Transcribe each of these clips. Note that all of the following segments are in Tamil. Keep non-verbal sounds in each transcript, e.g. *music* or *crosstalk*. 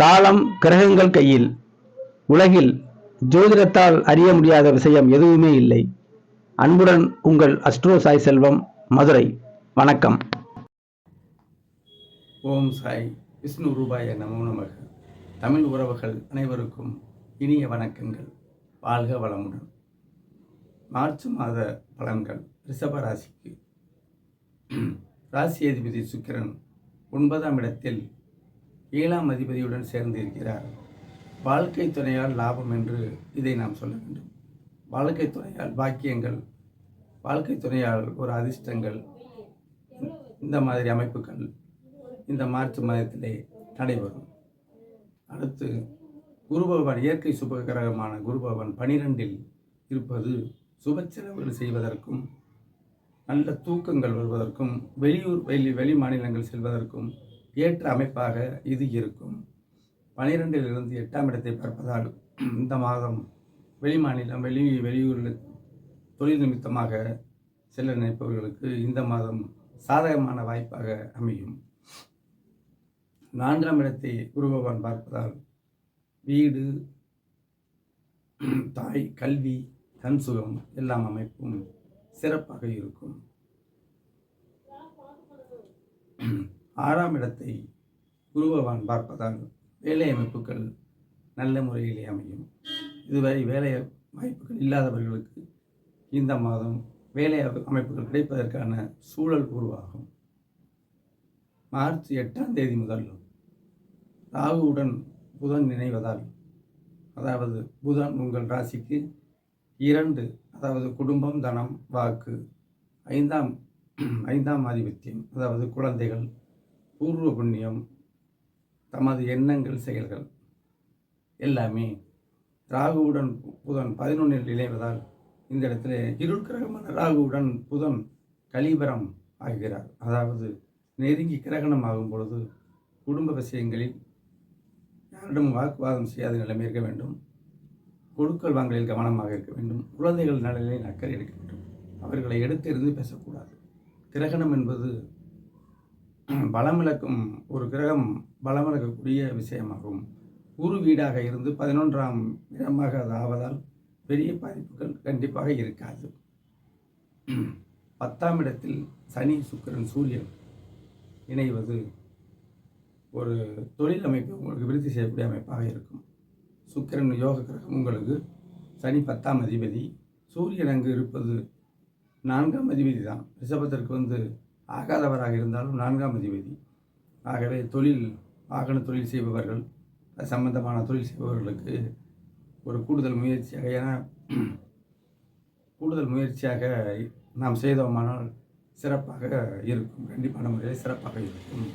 காலம் கிரகங்கள் கையில் உலகில் ஜோதிடத்தால் அறிய முடியாத விஷயம் எதுவுமே இல்லை. அன்புடன் உங்கள் அஸ்ட்ரோ சாய் செல்வம் மதுரை. வணக்கம். ஓம் சாய் விஷ்ணு ரூபாய நமோ நமக. தமிழ் உறவுகள் அனைவருக்கும் இனிய வணக்கங்கள். வாழ்க வளமுடன். மார்ச் மாத பலன்கள் ரிஷப ராசிக்கு. *clears throat* ராசி அதிபதி சுக்கிரன் ஒன்பதாம் இடத்தில் ஏழாம் அதிபதியுடன் சேர்ந்து இருக்கிறார். வாழ்க்கை துணையால் லாபம் என்று இதை நாம் சொல்ல வேண்டும். வாழ்க்கை துணையால் பாக்கியங்கள் வாழ்க்கை துணையால் ஒரு அதிர்ஷ்டங்கள் இந்த மாதிரி அமைப்புகள் இந்த மார்ச் மாதத்திலே நடைபெறும். அடுத்து குரு பகவான் இயற்கை சுபகிரகமான குருபவன் குரு பகவான் பனிரெண்டில் இருப்பது சுப செலவுகள் செய்வதற்கும் நல்ல தூக்கங்கள் வருவதற்கும் வெளியூர் வெளி வெளி மாநிலங்கள் செல்வதற்கும் ஏற்ற அமைப்பாக இது இருக்கும். பனிரெண்டிலிருந்து எட்டாம் இடத்தை பார்ப்பதால் இந்த மாதம் வெளி மாநிலம் வெளி வெளியூரில் தொழில் நிமித்தமாக செல்ல நினைப்பவர்களுக்கு இந்த மாதம் சாதகமான வாய்ப்பாக அமையும். நான்காம் இடத்தை குருபவான் பார்ப்பதால் வீடு தாய் கல்வி கண் சுகம் எல்லாம் அமைப்பும் சிறப்பாக இருக்கும். ஆறாம் இடத்தை குரு பகவான் பார்ப்பதால் வேலை அமைப்புகள் நல்ல முறையிலே அமையும். இதுவரை வேலை வாய்ப்புகள் இல்லாதவர்களுக்கு இந்த மாதம் வேலை அமைப்புகள் கிடைப்பதற்கான சூழல் உருவாகும் மார்ச் எட்டாம் தேதி முதல் ராகுவுடன் புதன் நினைவதால் அதாவது புதன் உங்கள் ராசிக்கு இரண்டு அதாவது குடும்பம் தனம் வாக்கு ஐந்தாம் ஐந்தாம் ஆதிபத்தியம் அதாவது குழந்தைகள் பூர்வ புண்ணியம் தமது எண்ணங்கள் செயல்கள் எல்லாமே ராகுவுடன் புதன் பதினொன்றில் இணைவதால் இந்த இடத்துல இருள் கிரகமான ராகுவுடன் புதன் கலிபரம் ஆகிறார். அதாவது நெருங்கி கிரகணம் ஆகும் பொழுது குடும்ப விஷயங்களில் யாரிடம் வாக்குவாதம் செய்யாத நிலைமை இருக்க வேண்டும். கொடுக்கல் வாங்கலில் கவனமாக இருக்க வேண்டும். குழந்தைகள் நலனில் அக்கறை எடுக்க வேண்டும். அவர்களை எடுத்தெறிந்து பேசக்கூடாது. கிரகணம் என்பது பலமிழக்கும் ஒரு கிரகம் பலமிழக்கக்கூடிய விஷயமாகும். குரு வீடாக இருந்து பதினொன்றாம் இடமாக அது ஆவதால் பெரிய பாதிப்புகள் கண்டிப்பாக இருக்காது. பத்தாம் இடத்தில் சனி சுக்கிரன் சூரியன் இணைவது ஒரு தொழில் அமைப்பு உங்களுக்கு விருத்தி செய்யக்கூடிய அமைப்பாக இருக்கும். சுக்கிரன் யோக கிரகம் உங்களுக்கு சனி பத்தாம் அதிபதி சூரியன் அங்கு இருப்பது நான்காம் அதிபதி தான். ரிஷபத்திற்கு வந்து ஆகாதவராக இருந்தாலும் நான்காம் அதிபதி. ஆகவே தொழில் வாகன தொழில் செய்பவர்கள் அது சம்பந்தமான தொழில் செய்பவர்களுக்கு ஒரு கூடுதல் முயற்சியாக ஏன்னா கூடுதல் முயற்சியாக நாம் செய்தோமானால் சிறப்பாக இருக்கும். கண்டிப்பான முறையில் சிறப்பாக இருக்கும்.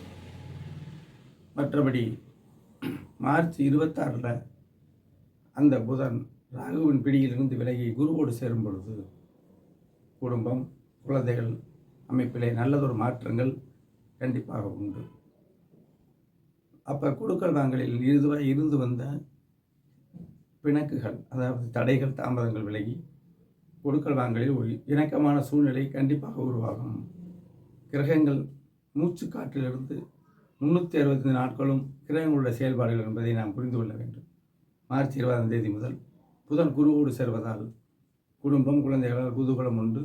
மற்றபடி மார்ச் இருபத்தாறில் அந்த புதன் ராகுவின் பிடியிலிருந்து விலகி குருவோடு சேரும் பொழுது குடும்பம் குழந்தைகள் அமைப்பிலே நல்லதொரு மாற்றங்கள் கண்டிப்பாக உண்டு. அப்போ கொடுக்கல் வாங்கலில் இதுவரை இருந்து வந்த பிணக்குகள் அதாவது தடைகள் தாமதங்கள் விலகி கொடுக்கல் வாங்கலில் ஒரு இணக்கமான சூழ்நிலை கண்டிப்பாக உருவாகும். கிரகங்கள் மூச்சு காற்றிலிருந்து முன்னூற்றி அறுபத்தைந்து நாட்களும் கிரகங்களுடைய செயல்பாடுகள் என்பதை நாம் புரிந்து கொள்ள வேண்டும். மார்ச் இருபதாம் தேதி முதல் புதன் குருவோடு சேர்வதால் குடும்பம் குழந்தைகளால் குதூகலம் உண்டு.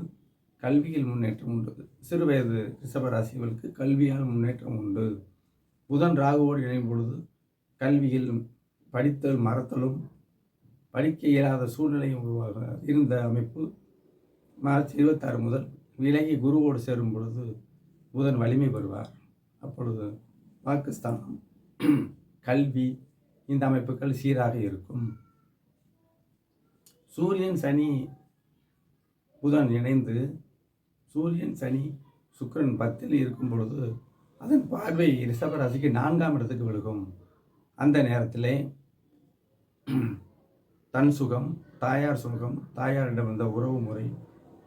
கல்வியில் முன்னேற்றம் உண்டு. சிறுவயது ரிஷபராசிகளுக்கு கல்வியால் முன்னேற்றம் உண்டு. புதன் ராகுவோடு இணையும் பொழுது கல்வியில் படித்தல் மறத்தலும் படிக்க இயலாத சூழ்நிலையும் உருவாக இருந்த அமைப்பு மார்ச் இருபத்தாறு முதல் விலகி குருவோடு சேரும் பொழுது புதன் வலிமை பெறுவார். அப்பொழுது பாகிஸ்தானம் கல்வி இந்த அமைப்புகள் சீராக இருக்கும். சூரியன் சனி புதன் இணைந்து சூரியன் சனி சுக்கரன் பத்தில் இருக்கும் பொழுது அதன் பார்வை ரிஷபராசிக்கு நான்காம் இடத்துக்கு விழுகும். அந்த நேரத்தில் தன் சுகம் தாயார் சுகம் தாயாரிடம் வந்த உறவு முறை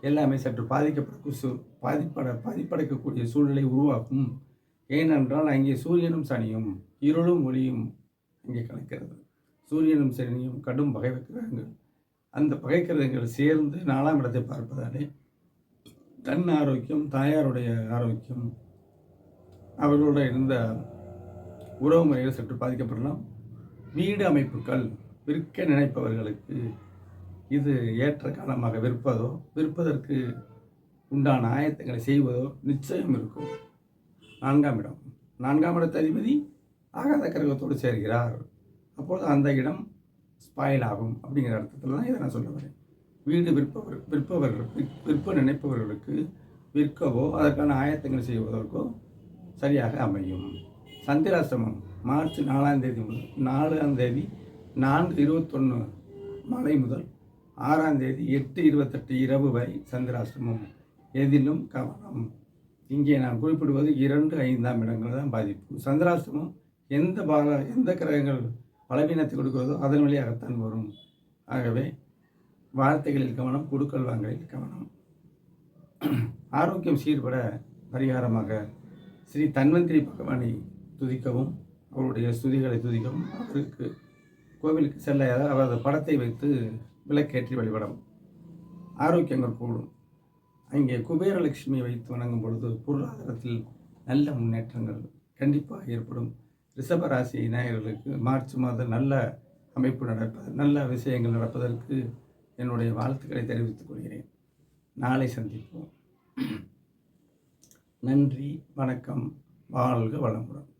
எல்லாமே சற்று பாதிக்கப்பட சு பாதிப்பட பாதிப்படைக்கக்கூடிய சூழ்நிலை உருவாக்கும் ஏனென்றால் அங்கே சூரியனும் சனியும் இருளும் ஒளியும் அங்கே கலக்கிறது. சூரியனும் சனியும் கடும் பகை கிரகங்கள் அந்த பகைக்கிறதுங்கள் சேர்ந்து நாலாம் இடத்தை பார்ப்பதாலே தன் ஆரோக்கியம் தாயாருடைய ஆரோக்கியம் அவர்களோட இருந்த உறவு முறைகள் சற்று பாதிக்கப்படலாம். வீடு அமைப்புகள் விற்க நினைப்பவர்களுக்கு இது ஏற்ற காலமாக விற்பதோ விற்பதற்கு உண்டான ஆயத்தங்களை செய்வதோ நிச்சயம் இருக்கும். நான்காம் இடம். நான்காம் இடத்த அதிபதி ஆகாத கிரகத்தோடு சேர்கிறார். அப்பொழுது அந்த இடம் ஸ்பாயில் ஆகும் அப்படிங்கிற அர்த்தத்தில் தான் இதை நான் சொல்ல வரேன். வீடு விற்பவர் விற்பவர் விற்- விற்ப நினைப்பவர்களுக்கு விற்கவோ அதற்கான ஆயத்தங்கள் செய்வதற்கோ சரியாக அமையும். சந்திராசிரமம் மார்ச் நாலாம் தேதி முதல் நாலாம் தேதி நான்கு இருபத்தொன்று மாலை முதல் ஆறாம் தேதி எட்டு இருபத்தெட்டு இரவு வரை சந்திராசிரமம். எதிலும் கவனம். இங்கே நான் குறிப்பிடுவது இரண்டு ஐந்தாம் இடங்கள் தான் பாதிப்பு. சந்திராசிரமம் எந்த பால எந்த கிரகங்கள் பலவீனத்தை கொடுக்கிறதோ அதன் வழியாகத்தான் வரும். ஆகவே வார்த்தைகளில் கவனம் கொடுக்கல் வாங்கலில் கவனம் ஆரோக்கியம் சீர்பட பரிகாரமாக ஸ்ரீ தன்வந்திரி பகவானை துதிக்கவும் அவருடைய ஸ்துதிகளை துதிக்கவும் அவருக்கு கோவிலுக்கு செல்ல அவரது படத்தை வைத்து விளக்கேற்றி வழிபடவும். ஆரோக்கியங்கள் கூடும். அங்கே குபேரலட்சுமியை வைத்து வணங்கும் பொழுது பொருளாதாரத்தில் நல்ல முன்னேற்றங்கள் கண்டிப்பாக ஏற்படும். ரிஷபராசி நேயர்களுக்கு மார்ச் மாதம் நல்ல அமைப்பு நடப்பது நல்ல விஷயங்கள் நடப்பதற்கு என்னுடைய வாழ்த்துக்களை தெரிவித்துக் கொள்கிறேன். நாளை சந்திப்போம். நன்றி வணக்கம் வாழ்க வளமுடன்.